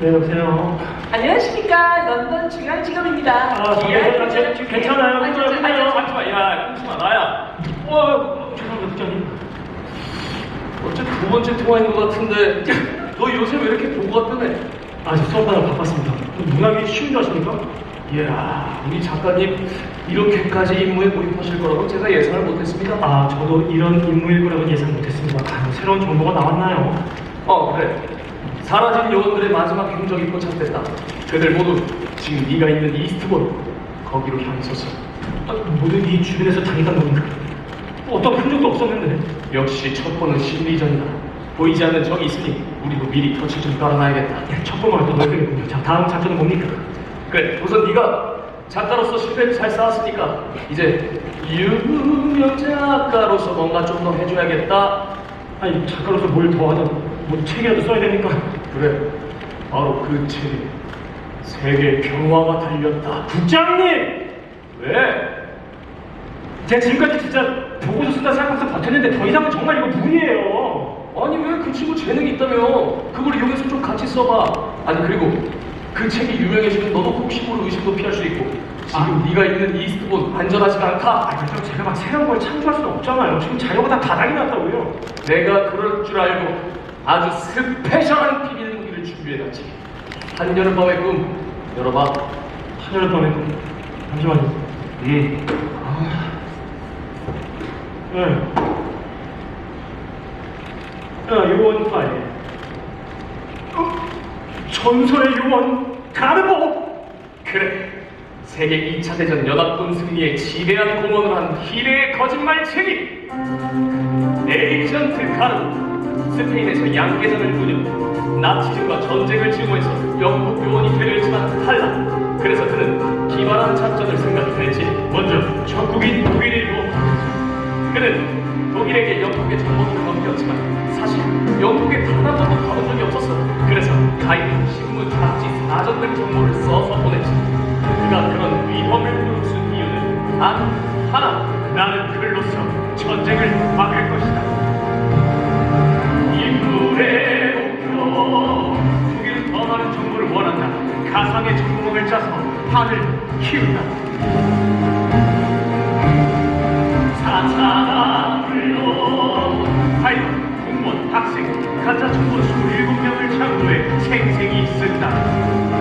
네, 여보세요. 안녕하십니까 런던 중앙 직업입니다. 아, 저, 예, 저, 저, 저, 괜찮아요. 아니, 끊어요, 저, 끊어요. 아니, 저, 잠시만, 야, 끊지마, 나야. 어, 죄송합니다, 부장님. 어째 두 번째 통화인 것 같은데, 너 요새 왜 이렇게 보고가 뜨네? 아, 저 수업하느라 바빴습니다. 문학이 쉬운 줄 아십니까? 이야, 우리 작가님 이렇게까지 임무에 몰입하실 거라고 제가 예상을 못했습니다. 아, 저도 이런 임무일 거라고는 예상 못했습니다. 아, 새로운 정보가 나왔나요? 어, 그래. 사라진 요원들의 마지막 행적이 포착됐다. 그들 모두 지금 네가 있는 이스트본 거기로 향했었어. 아, 모두 이 주변에서 다니던 겁니까? 어떤 흔적도 없었는데. 역시 첫 번은 심리전이다. 보이지 않는 적이 있으니 우리도 미리 덫을 좀 깔아놔야겠다. 네, 첫 번만 또 넓겠군요. 자, 다음 작전은 뭡니까? 그래, 우선 네가 작가로서 실패를 잘 쌓았으니까 이제 유명 작가로서 뭔가 좀 더 해줘야겠다. 아니, 작가로서 뭘 더 하든, 뭐 책이라도 써야 됩니까? 그래, 바로 그 책에 세계 평화가 달렸다. 부장님! 왜? 제가 지금까지 진짜 보고서 쓴다 생각해서 버텼는데 더 이상은 정말 이거 무리예요. 아니 왜 그 친구 재능이 있다며? 그걸 이용해서 좀 같이 써봐. 아니 그리고 그 책이 유명해지면 너도 혹시 모를 의심도 피할 수 있고 지금 아. 네가 있는 이스트본 안전하지가 않다. 아, 그렇다고 제가 막 새로운 걸 창조할 수는 없잖아요. 지금 자료가 다 바닥이 났다고요. 내가 그럴 줄 알고 아주 스페셜한 비밀 무기를 준비해놨지. 한여름 밤의 꿈 열어봐. 한여름 밤에 잠시만요. 음. 네. 아, 요원 파일. 어? 전설의 요원 가르보. 그래. 세계 2차 대전 연합군 승리에 지대한 공헌을 한 희대의 거짓말쟁이 에이전트 카르 스페인에서 양계장을 부려 나치즘과 전쟁을 증오해서 영국 요원이 되려 했지만 탈락. 그래서 그는 기발한 작전을 생각했지. 먼저 적국인 독일을 유혹하고 그는 독일에게 영국의 정보를 넘겼지만 사실 영국에 단 한 번도 가본 적이 없었어. 그래서 가입, 신문, 잡지, 사전 등 정보를 써서 보냈지. 그가 그런 위험을 무릅쓴 이유는 단 하나 나는 글로써 전쟁을 막을 것이다 가상의 정보를 짜서 판을 키운다. 불러 파이론, 공무원, 학생, 가짜 정보 27명을 창조해 생생히 쓴다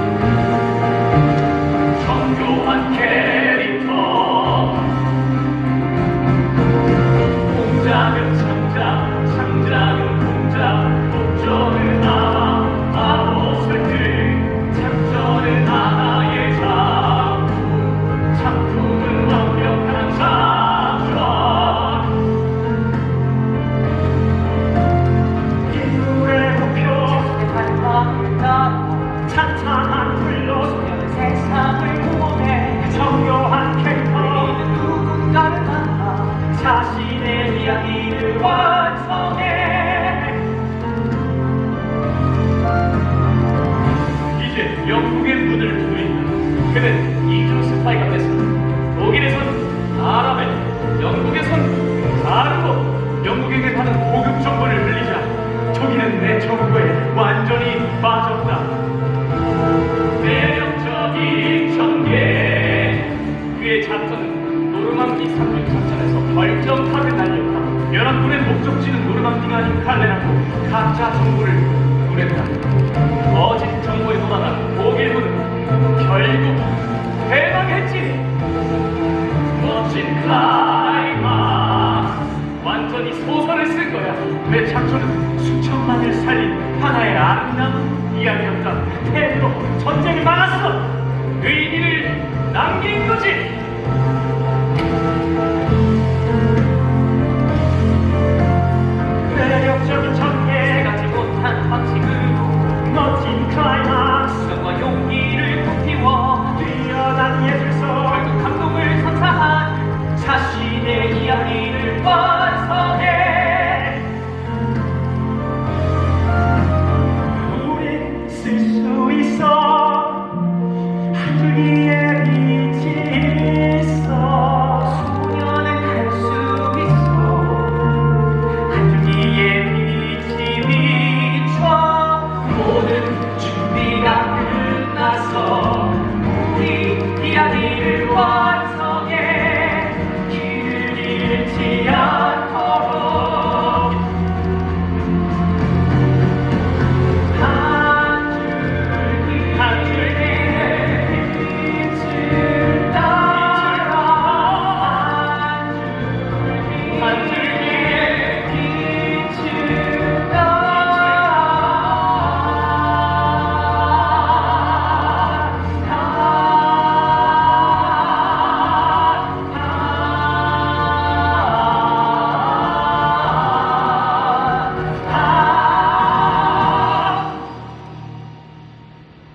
자신 목적지는 노르망디가 아닌 칼레라고 가짜 정보를 보냈다. 거짓 정보에 도달한 독일군은 결국 패망했지. 멋진 클라이막스. 완전히 소설을 쓴 거야. 내 작전은 수천만을 살린 하나의 아름다운 이야기였다. 패로 전쟁을 막았어. 의미를 남긴 거지.